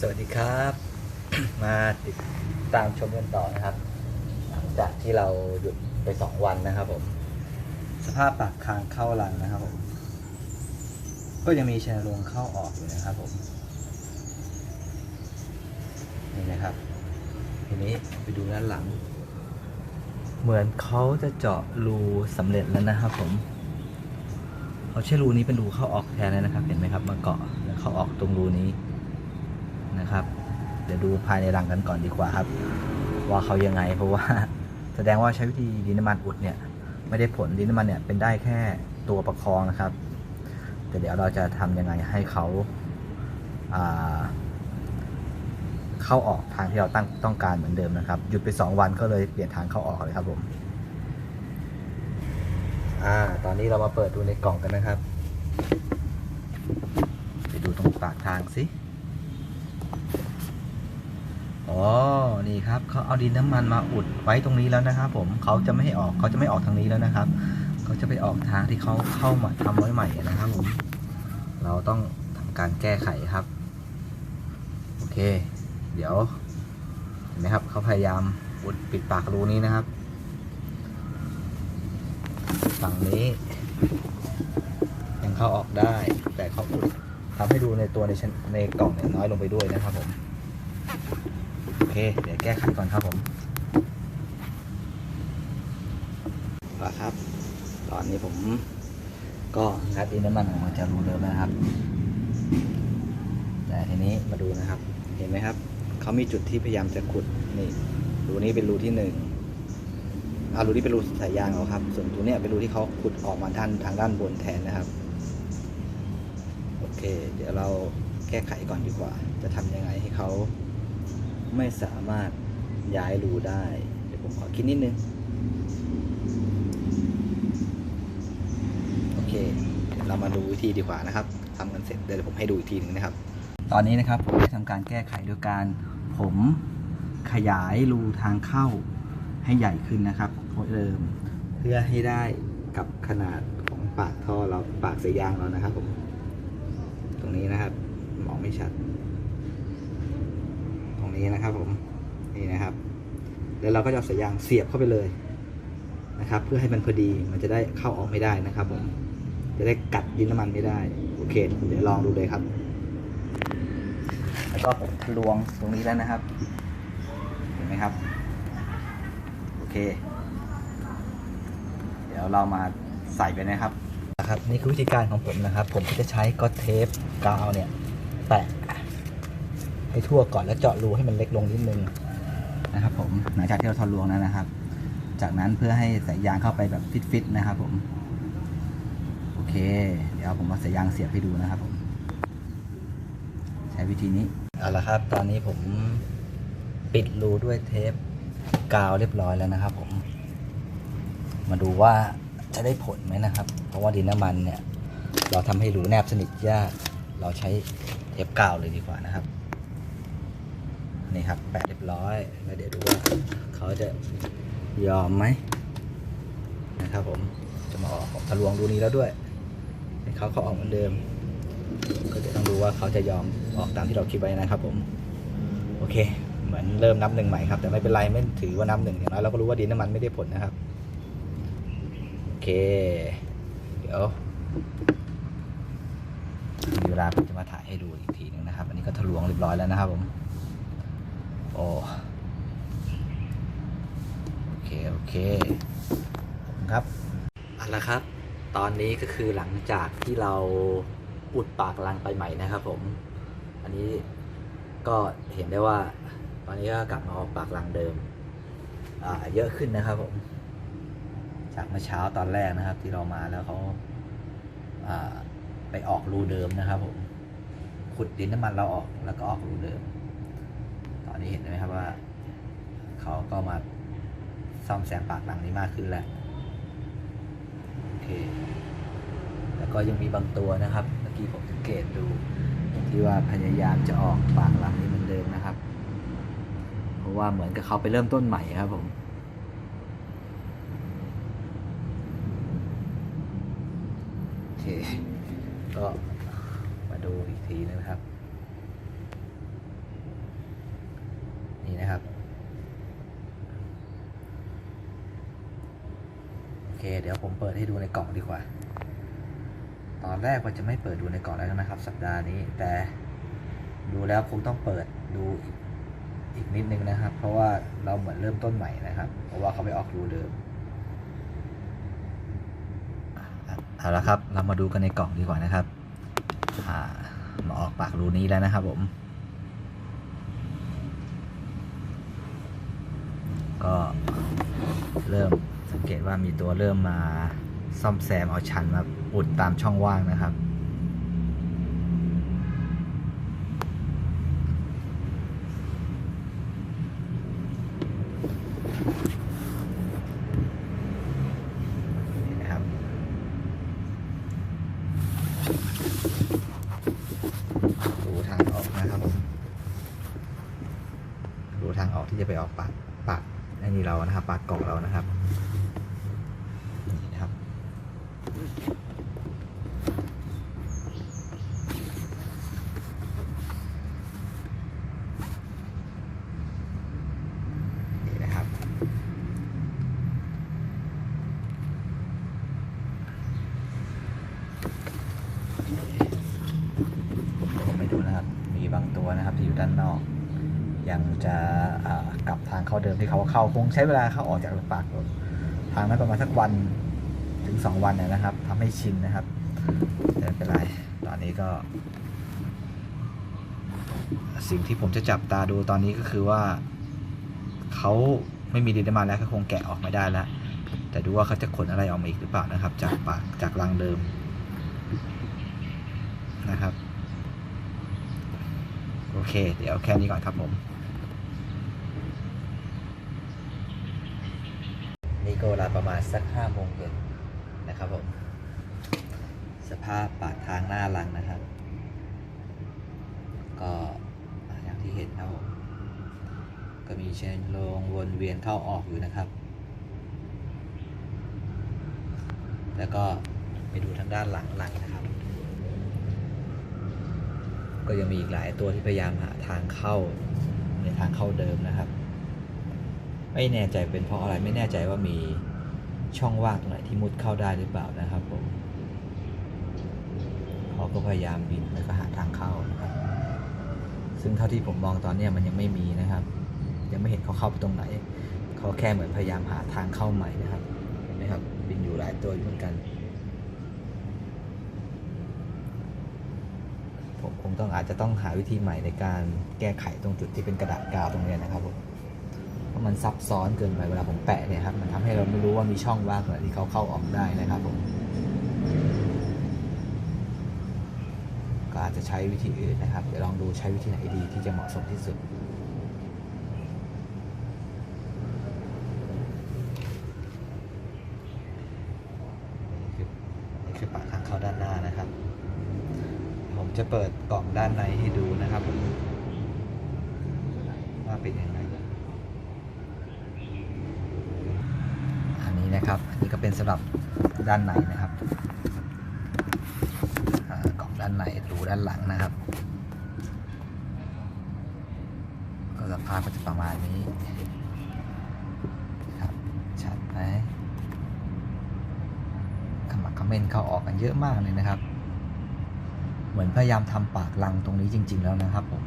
สวัสดีครับ มาติดตามชมกันต่อนะครับ หลังจากที่เราหยุดไปสองวันนะครับผม สภาพปากคางเข้ารังนะครับผม ก็ยังมีชนลงเข้าออกอยู่นะครับผม นี่นะครับ ทีนี้ไปดูด้านหลัง เหมือนเขาจะเจาะรูสำเร็จแล้วนะครับผมเขาใช้รูนี้เป็นรูเข้าออกแทนเลยนะครับ เห็นไหมครับ มาเกาะแล้วเข้าออกตรงรูนี้ นะครับ เดี๋ยวดูภายในรังกันก่อนดีกว่าครับ ว่าเขายังไงเพราะว่าแสดงว่าใช้วิธีดินน้ำมันอุดเนี่ยไม่ได้ผลดินน้ำมันเนี่ยเป็นได้แค่ตัวประคองนะครับ แต่เดี๋ยวเราจะทำยังไงให้เขาอ่าเข้าออกทางที่เราตั้งต้องการเหมือนเดิมนะครับ หยุดไป 2 วันก็เลยเปลี่ยนทางเข้าออกเลยครับผมอ่าตอนนี้เรามาเปิดดูในกล่องกันนะครับ ไปดูตรงปากทางสิ อ๋อ นี่ครับเขาเอาดินน้ำมันมาอุดไว้ตรงนี้แล้วนะครับ ผมเขาจะไม่ให้ออกเขาจะไม่ออกทางนี้แล้วนะครับเขาจะไปออกทางที่เขาเข้ามาทำไว้ใหม่นะครับผมเราต้องทำการแก้ไขครับ โอเค เดี๋ยวเห็นไหมครับเขาพยายามอุดปิดปากรูนี้นะครับฝั่งนี้ยังเข้าออกได้แต่เขาอุด ทำให้ดูในตัวในชั้นในกล่องเนี่ยน้อยลงไปด้วยนะครับผมโอเค เดี๋ยวแก้ไขก่อนครับผมเอาละครับ ตอนนี้ผมก็งัดดินน้ำมันออกมาจากรูเดิมนะครับ แต่ทีนี้มาดูนะครับ เห็นไหมครับเขามีจุดที่พยายามจะขุดนี่รูนี้เป็นรูที่หนึ่งอ่ารูนี้เป็นรูสายยางเขาครับ ส่วนตัวเนี้ยเป็นรูที่เขาขุดออกมาด้านทางด้านบนแทนนะครับ เค เดี๋ยวเราแก้ไขก่อนดีกว่า จะทำยังไงให้เขาไม่สามารถย้ายรูได้ เดี๋ยวผมขอคิดนิดนึง โอเค เดี๋ยวเรามาดูวิธีดีกว่านะครับทำกันเสร็จเดี๋ยวผมให้ดูอีกทีหนึ่งนะครับ ตอนนี้นะครับผมได้ทำการแก้ไขโดยการผมขยายรูทางเข้าให้ใหญ่ขึ้นนะครับของเดิมเพื่อให้ได้กับขนาดของปากท่อเราปากสายยางเรานะครับผม รงนี้นะครับมองไม่ชัด ตรงนี้นะครับผมนี่นะครับ แล้วเราก็จะเอาสายยางเสียบเข้าไปเลยนะครับ เพื่อให้มันพอดีมันจะได้เข้าออกไม่ได้นะครับ ผม จะได้กัดดินน้ำมันไม่ได้โอเค เดี๋ยวลองดูเลยครับ แล้วก็ผมลวงตรงนี้แล้วนะครับเห็นไหมครับโอเค เดี๋ยวเรามาใส่ไปนะครับ นะครับ นี่คือวิธีการของผมนะครับ ผมก็จะใช้ก็อตเทปกาวเนี่ยแปะให้ทั่วก่อนแล้วเจาะรูให้มันเล็กลงนิดนึงนะครับ ผมหลังจากที่เราทะลวงแล้วนะครับ จากนั้นเพื่อให้สายยางเข้าไปแบบฟิตๆนะครับ ผมโอเค เดี๋ยวผมเอาสายยางเสียบให้ดูนะครับ ผม ใช้วิธีนี้เอาละครับ ตอนนี้ผมปิดรูด้วยเทปกาวเรียบร้อยแล้วนะครับ ผม มาดูว่า จะได้ผลไหมนะครับ เพราะว่าดินน้ำมันเนี่ย เราทำให้รูแนบสนิทยาก เราใช้เทปกาวเลยดีกว่านะครับ นี่ครับแปะเรียบร้อย แล้วเดี๋ยวดูว่าเขาจะยอมไหมนะครับผม จะมาออกทะลวงรูนี้แล้วด้วยเขาเขาออกเหมือนเดิม ก็จะต้องดูว่าเขาจะยอมออกตามที่เราคิดไว้นะครับ ผม โอเค เหมือนเริ่มนับหนึ่งใหม่ครับ แต่ไม่เป็นไรไม่ถือว่านับหนึ่งอย่างน้อยเราก็รู้ว่าดินน้ำมันไม่ได้ผลนะครับ เค เดี๋ยวมีเวลาผมจะมาถ่ายให้ดูอีกทีหนึงนะครับ อันนี้ก็ทะลวงเรียบร้อยแล้วนะครับผม โอ้โอเค โอเคครับเอาละครับ ตอนนี้ก็คือหลังจากที่เราอุดปากรังไปใหม่นะครับผม อันนี้ก็เห็นได้ว่า ตอนนี้ก็กลับมาออกปากรังเดิม อ่า เยอะขึ้นนะครับผม จากเมื่อเช้าตอนแรกนะครับ ที่เรามาแล้วเขาไปออกรูเดิมนะครับผมขุดดินน้ำมันเราออกแล้วก็ออกรูเดิม ตอนนี้เห็นไหมครับว่าเขาก็มาซ่อมแซมปากหลังนี้มากขึ้นแล้วโอเค แล้วก็ยังมีบางตัวนะครับเมื่อกี้ผมสังเกตดูที่ว่าพยายามจะออกปากหลังนี้เหมือนเดิมนะครับ เพราะว่าเหมือนกับเขาไปเริ่มต้นใหม่ครับผม ก็มาดูอีกทีนะครับ นี่นะครับ โอเค เดี๋ยวผมเปิดให้ดูในกล่องดีกว่า ตอนแรกว่าจะไม่เปิดดูในกล่องแล้วนะครับ สัปดาห์นี้ แต่ดูแล้วคงต้องเปิดดูอีกนิดนึงนะครับ เพราะว่าเราเหมือนเริ่มต้นใหม่นะครับ เพราะว่าเขาไปออกรูเดิม เอาละครับ เรามาดูกันในกล่องดีกว่านะครับามาออกปากรูนี้แล้วนะครับผม ก็เริ่มสังเกตว่ามีตัวเริ่มมาซ่อมแซมเอาชันมาอุดตามช่องว่างนะครับ นี่นะครับ ดูทางออกนะครับผมดูทางออกที่จะไปออกปากปากไอ้นี่เรานะครับ ปากกล่องเรานะครับ นี่นะครับ นี่นะครับ ผมไม่ดูนะครับ มีบางตัวนะครับที่อยู่ด้านนอก ยังจะอ่ากลับ ที่เขาเข้าคงใช้เวลาเข้าออกจากปากทางนั้นประมาณสักวันถึงสองวันนนะครับทำให้ชินนะครับไม่เป็นไรตอนนี้ก็ สิ่งที่ผมจะจับตาดูตอนนี้ก็คือว่าเขาไม่มีดินน้ำมันแล้วก็คงแกะออกไม่ได้แล้วแต่ดูว่าเขาจะขนอะไรออกมาอีกหรือเปล่านะครับ จากปากจากรังเดิมนะครับ โอเค เดี๋ยวแค่นี้ก่อนครับผม นี่ก็เวลาประมาณสักห้าโมงเย็นนะครับผม สภาพปากทางหน้ารังนะครับ ก็อย่างที่เห็นครับผม ก็มีเชนลงวนเวียนเข้าออกอยู่นะครับ แล้วก็ไปดูทางด้านหลังหลังนะครับ ก็ยังมีอีกหลายตัวที่พยายามหาทางเข้าในทางเข้าเดิมนะครับ ไม่แน่ใจเป็นเพราะอะไรไม่แน่ใจว่ามีช่องว่างตรงไหนที่มุดเข้าได้หรือเปล่านะครับผมเขาก็พยายามบินแล้วก็หาทางเข้านะครับ ซึ่งเท่าที่ผมมองตอนนี้มันยังไม่มีนะครับ ยังไม่เห็นเขาเข้าไปตรงไหน เขาแค่เหมือนพยายามหาทางเข้าใหม่นะครับเห็นไหมครับบินอยู่หลายตัวอยู่เหมือนกัน ผมคงต้องอาจจะต้องหาวิธีใหม่ในการแก้ไขตรงจุดที่เป็นกระดาษกาวตรงนี้นะครับผม มันซับซ้อนเกินไปเวลาผมแปะเนี่ยครับมันทำให้เราไม่รู้ว่ามีช่องว่างอะไรที่เขาเข้าออกได้นะครับผมก็อาจจะใช้วิธีอื่นนะครับ เดี๋ยวลองดูใช้วิธีไหนดีที่จะเหมาะสมที่สุด นี่คือนี่คือปากทางเข้าด้านหน้านะครับ ผมจะเปิดกล่องด้านในให้ดูนะครับผมว่าเป็นยังไง อั นะครับ อันนี้ก็เป็นสำหรับด้านในนะครับกล่องด้านในรูด้านหลังนะครับก็สภาพก็จะประมาณนี้ครับชัดไหมขมักขม้นเข้าออกกันเยอะมากเลยนะครับ เหมือนพยายามทำปากรังตรงนี้จริง ๆ แล้วนะครับผม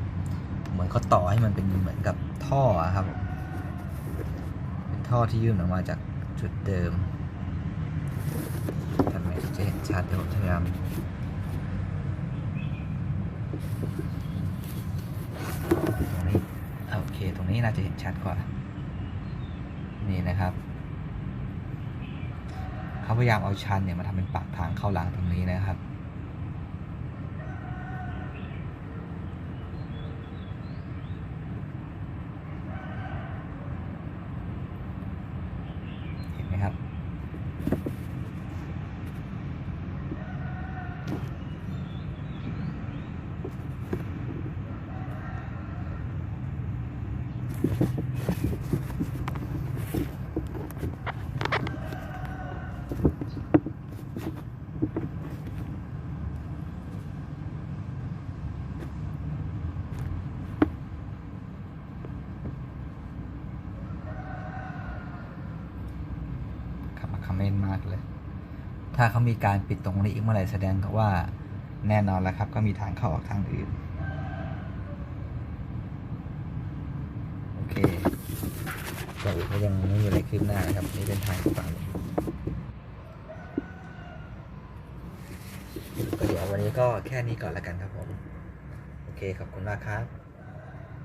เหมือนเขาต่อให้มันเป็นเหมือนกับท่อครับผมเป็นท่อที่ยื่นออกมาจาก จุดเดิมทำไมถึงจะเห็นชัดเดี๋ยวพยายามตรงนี้โอเคตรงนี้น่าจะเห็นชัดกว่า นี่นะครับ เขาพยายามเอาชันเนี่ยมาทำเป็นปากทางเข้าหลังตรงนี้นะครับ เห็นไหมครับ ขมักเข เม่นมากเลย ถ้าเขามีการปิดตรงนี้อีกเมื่อไหร่แสดงกับว่าแน่นอนแล้วครับ ก็มีทางเข้าออกทางอื่น โอเคก็อื่นก็ยังไม่มีอะไรคืบหน้านะครับ นี่เป็นทางฝั่งก็เดี๋ยววันนี้ก็แค่นี้ก่อนแล้วกันครับผม โอเคขอบคุณมากครับ